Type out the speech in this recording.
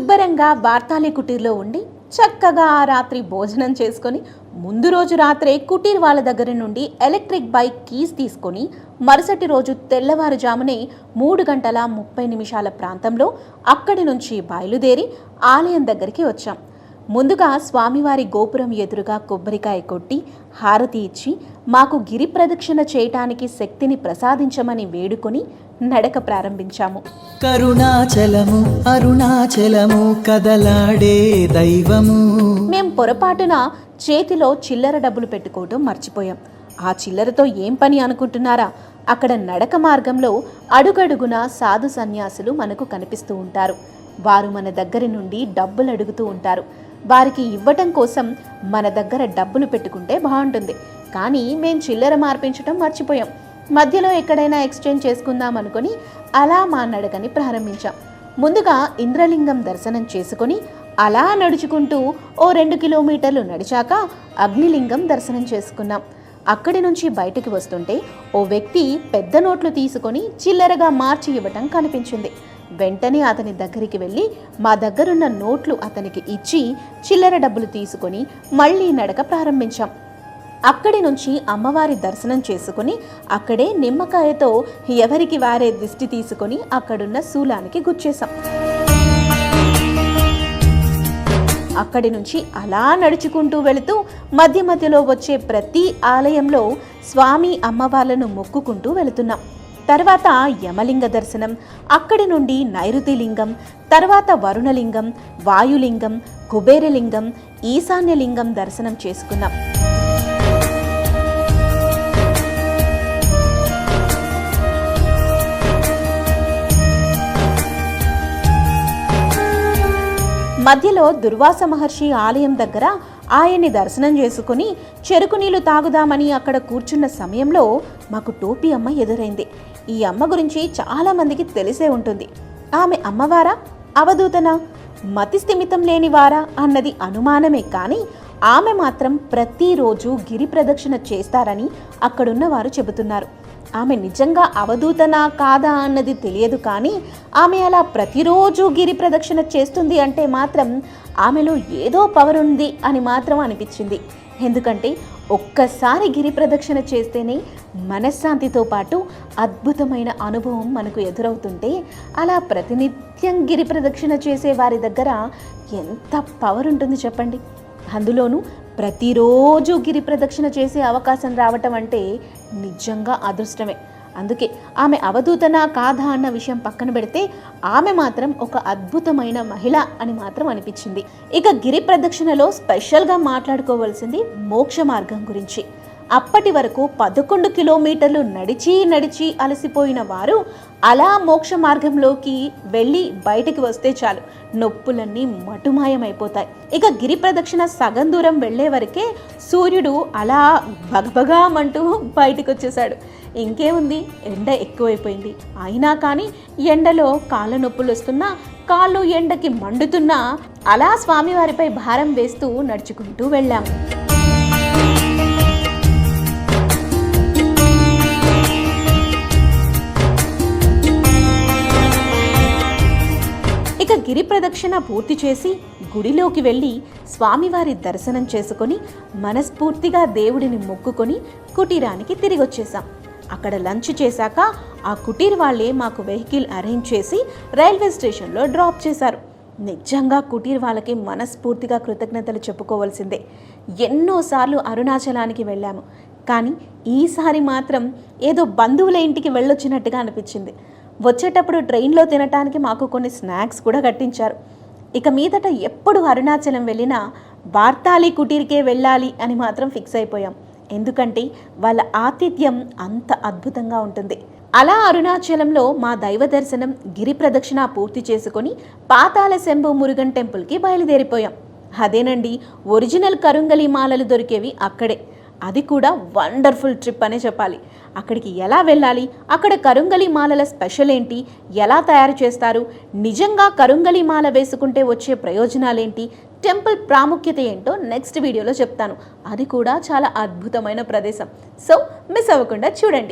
శుభ్రంగా వార్తాలే కుటీర్లో ఉండి చక్కగా ఆ రాత్రి భోజనం చేసుకొని ముందు రోజు రాత్రే కుటీర్ వాళ్ళ దగ్గర నుండి ఎలక్ట్రిక్ బైక్ కీస్ తీసుకొని మరుసటి రోజు తెల్లవారుజామునే మూడు గంటల ముప్పై నిమిషాల ప్రాంతంలో అక్కడి నుంచి బయలుదేరి ఆలయం దగ్గరికి వచ్చాం. ముందుగా స్వామివారి గోపురం ఎదురుగా కొబ్బరికాయ కొట్టి హారతి ఇచ్చి మాకు గిరి ప్రదక్షిణ చేయటానికి శక్తిని ప్రసాదించమని వేడుకొని నడక ప్రారంభించాము. కరుణాచలము అరుణాచలము కదలాడే దైవము. మేం పొరపాటున చేతిలో చిల్లర డబ్బులు పెట్టుకోవటం మర్చిపోయాం. ఆ చిల్లరతో ఏం పని అనుకుంటున్నారా? అక్కడ నడక మార్గంలో అడుగడుగున సాధు సన్యాసులు మనకు కనిపిస్తూ ఉంటారు. వారు మన దగ్గర నుండి డబ్బులు అడుగుతూ ఉంటారు. వారికి ఇవ్వటం కోసం మన దగ్గర డబ్బులు పెట్టుకుంటే బాగుంటుంది. కానీ మేం చిల్లర మార్పించటం మర్చిపోయాం. మధ్యలో ఎక్కడైనా ఎక్స్చేంజ్ చేసుకుందాం అనుకుని అలా మా నడకని ప్రారంభించాం. ముందుగా ఇంద్రలింగం దర్శనం చేసుకొని అలా నడుచుకుంటూ ఓ రెండు కిలోమీటర్లు నడిచాక అగ్నిలింగం దర్శనం చేసుకున్నాం. అక్కడి నుంచి బయటికి వస్తుంటే ఓ వ్యక్తి పెద్ద నోట్లు తీసుకొని చిల్లరగా మార్చి ఇవ్వటం కనిపించింది. వెంటనే అతని దగ్గరికి వెళ్ళి మా దగ్గరున్న నోట్లు అతనికి ఇచ్చి చిల్లర డబ్బులు తీసుకొని మళ్ళీ నడక ప్రారంభించాం. అక్కడి నుంచి అమ్మవారి దర్శనం చేసుకుని అక్కడే నిమ్మకాయతో ఎవరికి వారే దిష్టి తీసుకొని అక్కడున్న శూలానికి గుచ్చేశాం. అక్కడి నుంచి అలా నడుచుకుంటూ వెళుతూ మధ్య మధ్యలో వచ్చే ప్రతి ఆలయంలో స్వామి అమ్మవార్లను మొక్కుకుంటూ వెళుతున్నాం. తర్వాత యమలింగ దర్శనం అక్కడి నుండి నైరుతి లింగం తర్వాత వరుణలింగం వాయులింగం కుబేరలింగం ఈశాన్యలింగం దర్శనం చేసుకున్నాం. మధ్యలో దుర్వాస మహర్షి ఆలయం దగ్గర ఆయన్ని దర్శనం చేసుకుని చెరుకు నీళ్ళు తాగుదామని అక్కడ కూర్చున్న సమయంలో మాకు టోపీ అమ్మ ఎదురైంది. ఈ అమ్మ గురించి చాలామందికి తెలిసే ఉంటుంది. ఆమె అమ్మవారా? అవధూతనా? మతి స్థిమితం లేనివారా అన్నది అనుమానమే కానీ ఆమె మాత్రం ప్రతిరోజు గిరి ప్రదక్షిణ చేస్తారని అక్కడున్న వారు చెబుతున్నారు. ఆమె నిజంగా అవధూతనా కాదా అన్నది తెలియదు కానీ ఆమె అలా ప్రతిరోజు గిరి ప్రదక్షిణ చేస్తుంది అంటే మాత్రం ఆమెలో ఏదో పవర్ ఉంది అని మాత్రం అనిపించింది. ఎందుకంటే ఒక్కసారి గిరి ప్రదక్షిణ చేస్తేనే మనశ్శాంతితో పాటు అద్భుతమైన అనుభవం మనకు ఎదురవుతుంటే అలా ప్రతినిత్యం గిరి ప్రదక్షిణ చేసే వారి దగ్గర ఎంత పవర్ ఉంటుంది చెప్పండి? అందులోనూ ప్రతిరోజు గిరి ప్రదక్షిణ చేసే అవకాశం రావటం అంటే నిజంగా అదృష్టమే. అందుకే ఆమె అవధూతనా కాదా అన్న విషయం పక్కన పెడితే ఆమె మాత్రం ఒక అద్భుతమైన మహిళ అని మాత్రం అనిపించింది. ఇక గిరి ప్రదక్షిణలో స్పెషల్గా మాట్లాడుకోవాల్సింది మోక్ష మార్గం గురించి. అప్పటి వరకు పదకొండు కిలోమీటర్లు నడిచి నడిచి అలసిపోయిన వారు అలా మోక్ష మార్గంలోకి వెళ్ళి బయటికి వస్తే చాలు. నొప్పులన్నీ మటుమాయమైపోతాయి. ఇక గిరి ప్రదక్షిణ సగం దూరం వెళ్ళే వరకే సూర్యుడు అలా భగభగామంటూ బయటకు వచ్చేసాడు ఇంకేముంది? ఎండ ఎక్కువైపోయింది. అయినా కానీ ఎండలో కాళ్ళ నొప్పులు వస్తున్నా కాళ్ళు ఎండకి మండుతున్నా అలా స్వామివారిపై భారం వేస్తూ నడుచుకుంటూ వెళ్ళాము ప్రదక్షిణ పూర్తి చేసి గుడిలోకి వెళ్ళి స్వామివారి దర్శనం చేసుకొని మనస్ఫూర్తిగా దేవుడిని మొక్కుకొని కుటీరానికి తిరిగొచ్చేసాం అక్కడ లంచ్ చేశాక ఆ కుటీర్ వాళ్ళే మాకు వెహికల్ అరేంజ్ చేసి రైల్వే స్టేషన్లో డ్రాప్ చేశారు. నిజంగా కుటీర్ వాళ్ళకి మనస్ఫూర్తిగా కృతజ్ఞతలు చెప్పుకోవాల్సిందే. ఎన్నోసార్లు అరుణాచలానికి వెళ్ళాము. కానీ ఈసారి మాత్రం ఏదో బంధువుల ఇంటికి వెళ్ళొచ్చినట్టుగా అనిపించింది. వచ్చేటప్పుడు ట్రైన్లో తినటానికి మాకు కొన్ని స్నాక్స్ కూడా కట్టించారు. ఇక మీదట ఎప్పుడు అరుణాచలం వెళ్ళినా వార్తాలి కుటీరికే వెళ్ళాలి అని మాత్రం ఫిక్స్ అయిపోయాం. ఎందుకంటే వాళ్ళ ఆతిథ్యం అంత అద్భుతంగా ఉంటుంది. అలా అరుణాచలంలో మా దైవ దర్శనం గిరి ప్రదక్షిణ పూర్తి చేసుకొని పాతాల శంభు మురుగన్ టెంపుల్కి బయలుదేరిపోయాం. అదేనండి ఒరిజినల్ కరుంగలి మాలలు దొరికేవి అక్కడే. అది కూడా వండర్ఫుల్ ట్రిప్ అనే చెప్పాలి. అక్కడికి ఎలా వెళ్ళాలి? అక్కడ కరుంగలి మాలల స్పెషల్ ఏంటి? ఎలా తయారు చేస్తారు? నిజంగా కరుంగలి మాల వేసుకుంటే వచ్చే ప్రయోజనాలేంటి? టెంపుల్ ప్రాముఖ్యత ఏంటో నెక్స్ట్ వీడియోలో చెప్తాను. అది కూడా చాలా అద్భుతమైన ప్రదేశం. సో మిస్ అవ్వకుండా చూడండి.